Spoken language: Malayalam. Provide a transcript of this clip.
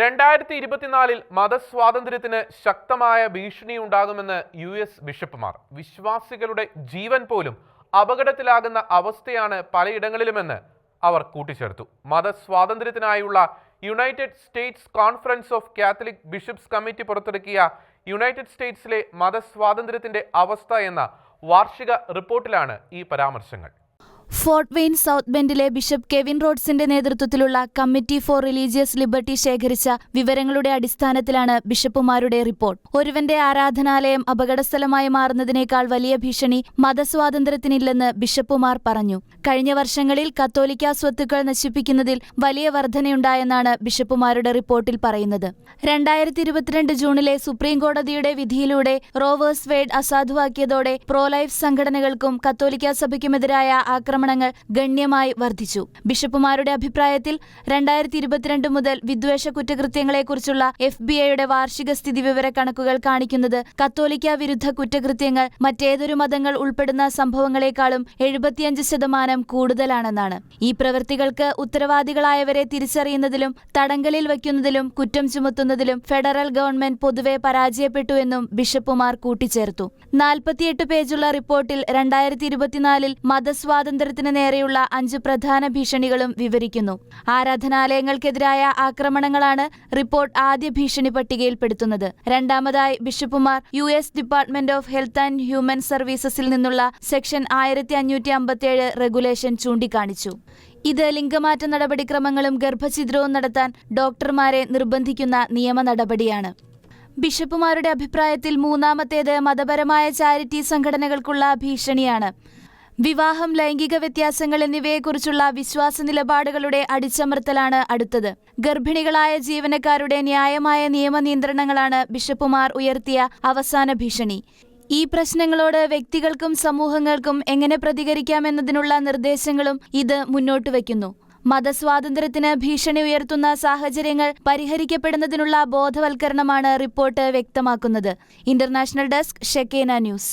രണ്ടായിരത്തി ഇരുപത്തിനാലിൽ മതസ്വാതന്ത്ര്യത്തിന് ശക്തമായ ഭീഷണി ഉണ്ടാകുമെന്ന് യു എസ് ബിഷപ്പുമാർ. വിശ്വാസികളുടെ ജീവൻ പോലും അപകടത്തിലാകുന്ന അവസ്ഥയാണ് പലയിടങ്ങളിലുമെന്ന് അവർ കൂട്ടിച്ചേർത്തു. മതസ്വാതന്ത്ര്യത്തിനായുള്ള United States conference of Catholic bishops committee പുറത്തിറക്കിയ യുണൈറ്റഡ് സ്റ്റേറ്റ്സിലെ മതസ്വാതന്ത്ര്യത്തിന്റെ അവസ്ഥ എന്ന വാർഷിക റിപ്പോർട്ടിലാണ് ഈ പരാമർശങ്ങൾ. ഫോർട്ട് വെയിൻ സൗത്ത് ബെൻഡിലെ ബിഷപ്പ് കെവിൻ റോഡ്സിന്റെ നേതൃത്വത്തിലുള്ള കമ്മിറ്റി ഫോർ റിലീജിയസ് ലിബർട്ടി ശേഖരിച്ച വിവരങ്ങളുടെ അടിസ്ഥാനത്തിലാണ് ബിഷപ്പുമാരുടെ റിപ്പോർട്ട്. ഒരുവന്റെ ആരാധനാലയം അപകടസ്ഥലമായി മാറുന്നതിനേക്കാൾ വലിയ ഭീഷണി മതസ്വാതന്ത്ര്യത്തിനില്ലെന്ന് ബിഷപ്പുമാർ പറഞ്ഞു. കഴിഞ്ഞ വർഷങ്ങളിൽ കത്തോലിക്ക സ്വത്തുക്കൾ നശിപ്പിക്കുന്നതിൽ വലിയ വർധനയുണ്ടായെന്നാണ് ബിഷപ്പുമാരുടെ റിപ്പോർട്ടിൽ പറയുന്നത്. രണ്ടായിരത്തി ഇരുപത്തിരണ്ട് ജൂണിലെ സുപ്രീം കോടതിയുടെ വിധിയിലൂടെ റോവേഴ്സ് വേഡ് അസാധുവാക്കിയതോടെ പ്രോലൈഫ് സംഘടനകൾക്കും കത്തോലിക്ക സഭയ്ക്കുമെതിരായ ആക്രമണങ്ങൾ ഗണ്യമായി വർദ്ധിച്ചു. ബിഷപ്പുമാരുടെ അഭിപ്രായത്തിൽ രണ്ടായിരത്തി ഇരുപത്തിരണ്ട് മുതൽ വിദ്വേഷ കുറ്റകൃത്യങ്ങളെക്കുറിച്ചുള്ള എഫ് ബി ഐയുടെ വാർഷിക സ്ഥിതി വിവര കണക്കുകൾ കാണിക്കുന്നത് കത്തോലിക്ക വിരുദ്ധ കുറ്റകൃത്യങ്ങൾ മറ്റേതൊരു മതങ്ങൾ ഉൾപ്പെടുന്ന സംഭവങ്ങളെക്കാളും എഴുപത്തിയഞ്ച് ശതമാനം കൂടുതലാണെന്നാണ്. ഈ പ്രവൃത്തികൾക്ക് ഉത്തരവാദികളായവരെ തിരിച്ചറിയുന്നതിലും തടങ്കലിൽ വയ്ക്കുന്നതിലും കുറ്റം ചുമത്തുന്നതിലും ഫെഡറൽ ഗവൺമെന്റ് പൊതുവെ പരാജയപ്പെട്ടുവെന്നും ബിഷപ്പുമാർ കൂട്ടിച്ചേർത്തു. നാൽപ്പത്തിയെട്ട് പേജുള്ള റിപ്പോർട്ടിൽ രണ്ടായിരത്തി ഇരുപത്തിനാലിൽ മതസ്വാതന്ത്ര്യത്തിന് നേരെയുള്ള അഞ്ച് പ്രധാന ഭീഷണികളും വിവരിക്കുന്നു. ആരാധനാലയങ്ങൾക്കെതിരായ ആക്രമണങ്ങളാണ് റിപ്പോർട്ട് ആദ്യ ഭീഷണി പട്ടികയിൽപ്പെടുത്തുന്നത്. രണ്ടാമതായി ബിഷപ്പുമാർ U S department of health and human സർവീസസിൽ നിന്നുള്ള സെക്ഷൻ ആയിരത്തി അഞ്ഞൂറ്റി അമ്പത്തിയേഴ് റെഗുലേഷൻ ചൂണ്ടിക്കാണിച്ചു. ഇത് ലിംഗമാറ്റ നടപടിക്രമങ്ങളും ഗർഭഛിദ്രവും നടത്താൻ ഡോക്ടർമാരെ നിർബന്ധിക്കുന്ന നിയമ നടപടിയാണ്. ബിഷപ്പുമാരുടെ അഭിപ്രായത്തിൽ മൂന്നാമത്തേത് മതപരമായ ചാരിറ്റി സംഘടനകൾക്കുള്ള ഭീഷണിയാണ്. വിവാഹം ലൈംഗിക വ്യത്യാസങ്ങൾ എന്നിവയെക്കുറിച്ചുള്ള വിശ്വാസ നിലപാടുകളുടെ അടിച്ചമർത്തലാണ് അടുത്തത്. ഗർഭിണികളായ ജീവനക്കാരുടെ ന്യായമായ നിയമ നിയന്ത്രണങ്ങളാണ് ബിഷപ്പുമാർ ഉയർത്തിയ അവസാന ഭീഷണി. ഈ പ്രശ്നങ്ങളോട് വ്യക്തികൾക്കും സമൂഹങ്ങൾക്കും എങ്ങനെ പ്രതികരിക്കാമെന്നതിനുള്ള നിർദ്ദേശങ്ങളും ഇത് മുന്നോട്ട് വയ്ക്കുന്നു. മതസ്വാതന്ത്ര്യത്തിന് ഭീഷണി ഉയർത്തുന്ന സാഹചര്യങ്ങൾ പരിഹരിക്കപ്പെടുന്നതിനുള്ള ബോധവൽക്കരണമാണ് റിപ്പോർട്ട് വ്യക്തമാക്കുന്നത്. International desk Shekinah news.